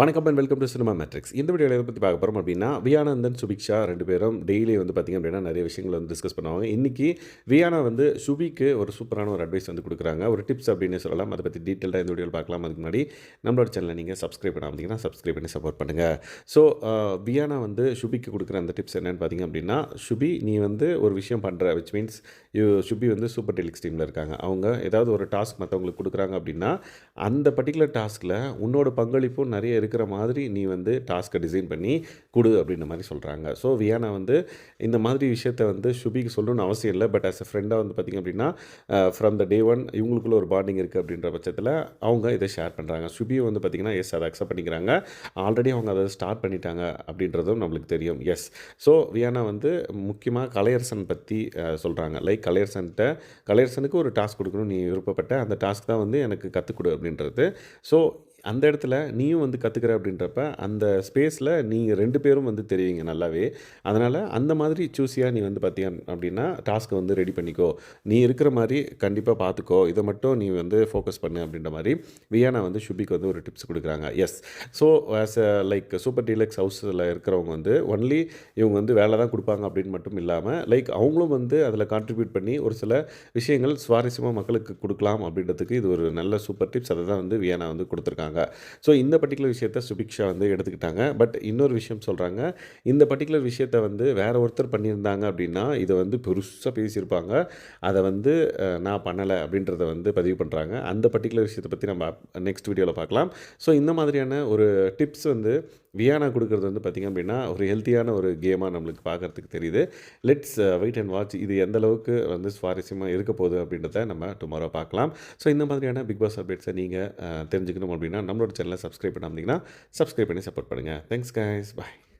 வணக்கம் and welcome to cinema matrix இந்த வீடியோவில் எதை பற்றி பார்க்க போகிறோம் அப்படின்னா வியானந்தன் சுபிக்ஷா ரெண்டு பேரும் டெய்லி வந்து பார்த்திங்க அப்படின்னா நிறைய விஷயங்கள் வந்து டிஸ்கஸ் பண்ணுவாங்க. இன்றைக்கி வியானா வந்து சுபிக்கு ஒரு சூப்பரான ஒரு அட்வைஸ் வந்து கொடுக்குறாங்க. ஒரு டிப்ஸ் அப்படின்னு சொல்லலாம். அதை பற்றி டீட்டெயிலாக இந்த வீடியோவில் பார்க்கலாம். அதுக்கு முன்னாடி நம்மளோட சேனலை நீங்கள் சப்ஸ்கிரைப் பண்ணாமதிங்கன்னா சப்ஸ்கிரைப் பண்ணி சப்போர்ட் பண்ணுங்கள் ஸோ வியானா வந்து சுபிக்கு கொடுக்குற அந்த டிப்ஸ் என்னென்னு பார்த்தீங்க அப்படின்னா சுபி நீ வந்து ஒரு விஷயம் பண்ணுற விச் மீன்ஸ் யூ சுபி வந்து சூப்பர் டெலிக்ஸ் டீமில் இருக்காங்க. அவங்க ஏதாவது ஒரு டாஸ்க் மற்றவங்களுக்கு கொடுக்குறாங்க அப்படின்னா அந்த பர்டிகுலர் டாஸ்கில் உன்னோட பங்களிப்பும் நிறைய இருக்கிற மாதிரி நீ வந்து டாஸ்க்கை டிசைன் பண்ணி கொடு அப்படின்ற மாதிரி சொல்கிறாங்க ஸோ வியானா வந்து இந்த மாதிரி விஷயத்த வந்து ஷுபிக்கு சொல்லணும்னு அவசியம் இல்லை. பட் ஆஸ் எ ஃப்ரெண்டாக வந்து பார்த்திங்க அப்படின்னா ஃப்ரம் த டே ஒன் இவங்களுக்குள்ள ஒரு பாண்டிங் இருக்குது அப்படின்ற பட்சத்தில் அவங்க இதை ஷேர் பண்ணுறாங்க ஷுபியும் வந்து பார்த்திங்கன்னா எஸ் அதை அக்செப்ட் பண்ணிக்கிறாங்க. ஆல்ரெடி அவங்க அதை ஸ்டார்ட் பண்ணிட்டாங்க அப்படின்றதும் நம்மளுக்கு தெரியும். எஸ் ஸோ வியானா வந்து முக்கியமாக கலையரசன் பற்றி சொல்கிறாங்க லைக் கலையரசன்கிட்ட கலையரசனுக்கு ஒரு டாஸ்க் கொடுக்கணும் நீ விருப்பப்பட்ட அந்த டாஸ்க் தான் வந்து எனக்கு கற்றுக் கொடு அப்படின்றது. ஸோ அந்த இடத்துல நீயும் வந்து கற்றுக்கிற அப்படின்றப்ப அந்த ஸ்பேஸில் நீங்கள் ரெண்டு பேரும் வந்து தெரிவிங்க நல்லாவே. அதனால் அந்த மாதிரி சூஸியாக நீ வந்து பார்த்தீங்க அப்படின்னா டாஸ்க்கை வந்து ரெடி பண்ணிக்கோ. நீ இருக்கிற மாதிரி கண்டிப்பாக பார்த்துக்கோ இதை மட்டும் நீ வந்து ஃபோக்கஸ் பண்ணு அப்படின்ற மாதிரி வியானா வந்து ஷுபிக்கு வந்து ஒரு டிப்ஸ் கொடுக்குறாங்க. Yes so as a like super deluxe ஹவுஸில் இருக்கிறவங்க வந்து ஒன்லி இவங்க வந்து வேலை தான் கொடுப்பாங்க அப்படின்னு மட்டும் இல்லாமல் லைக் அவங்களும் வந்து அதில் கான்ட்ரிபியூட் பண்ணி ஒரு சில விஷயங்கள் சுவாரஸ்யமாக மக்களுக்கு கொடுக்கலாம் அப்படின்றதுக்கு இது ஒரு நல்ல சூப்பர் டிப்ஸ் அதை தான் வந்து வியானா வந்து கொடுத்துருக்காங்க. ஸோ இந்த பர்டிகுலர் விஷயத்த சுபிக்ஷா வந்து எடுத்துக்கிட்டாங்க. பட் இன்னொரு விஷயம் சொல்கிறாங்க இந்த பர்டிகுலர் விஷயத்த வந்து வேற ஒருத்தர் பண்ணியிருந்தாங்க அப்படின்னா இதை வந்து பெருசாக பேசியிருப்பாங்க. அதை வந்து நான் பண்ணலை அப்படின்றத வந்து பதிவு பண்ணுறாங்க அந்த பர்டிகுலர் விஷயத்தை பற்றி நம்ம நெக்ஸ்ட் வீடியோவில் பார்க்கலாம். ஸோ இந்த மாதிரியான ஒரு டிப்ஸ் வந்து வியானா கொடுக்குறது வந்து பார்த்திங்க அப்படின்னா ஒரு ஹெல்த்தியான ஒரு கேமாக நம்மளுக்கு பார்க்குறதுக்கு தெரியுது. லெட்ஸ் வெயிட் அண்ட் வாட்ச் இது எந்த அளவுக்கு வந்து சுவாரஸ்யமாக இருக்க போகுது அப்படின்றத நம்ம டுமாரோ பார்க்கலாம் ஸோ இந்த மாதிரியான பிக் பாஸ் அப்டேட்ஸை நீங்கள் தெரிஞ்சுக்கணும் அப்படின்னா நம்மளோட சேனலை சப்ஸ்கிரைப் பண்ணாமல் சப்ஸ்கிரைப் பண்ணி சப்போர்ட் பண்ணுங்கள் தேங்க்ஸ் கைஸ் பாய்